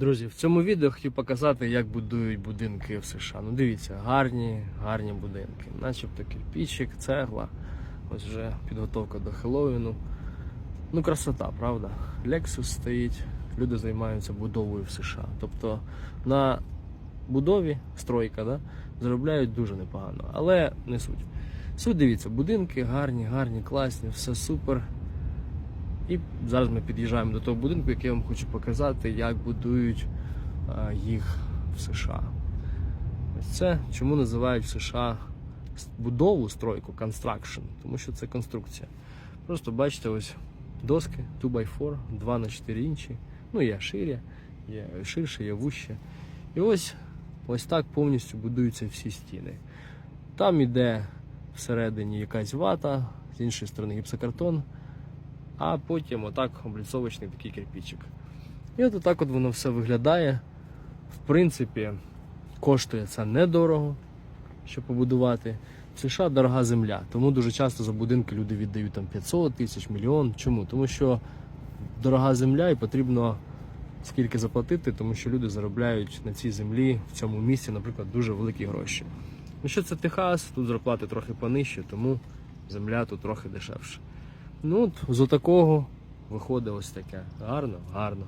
Друзі, в цьому відео хотів показати, як будують будинки в США. Ну дивіться, гарні, гарні будинки. Начебто кирпичик, цегла. Ось вже підготовка до Хеллоуіну. Ну, красота, правда? Lexus стоїть, люди займаються будовою в США. Тобто на будові стройка да, заробляють дуже непогано, але не суть. Суть дивіться, будинки гарні, гарні, класні, все супер. І зараз ми під'їжджаємо до того будинку, який я вам хочу показати, як будують їх в США. Ось це чому називають в США будову, стройку, construction, тому що це конструкція. Просто бачите, ось доски 2x4, 2 на 4 інчі. Ну, є ширі, є ширше, є вуще. І ось, ось так повністю будуються всі стіни. Там іде всередині якась вата, з іншої сторони гіпсокартон, а потім отак обліцовочний такий кирпичик. І от отак от воно все виглядає. В принципі, коштує це недорого, щоб побудувати. В США дорога земля, тому дуже часто за будинки люди віддають там 500 тисяч, мільйон. Чому? Тому що дорога земля і потрібно скільки заплатити, тому що люди заробляють на цій землі в цьому місці, наприклад, дуже великі гроші. Ну що це Техас, тут зарплати трохи понижче, тому земля тут трохи дешевше. Ну, от з отакого виходить ось таке. Гарно, гарно.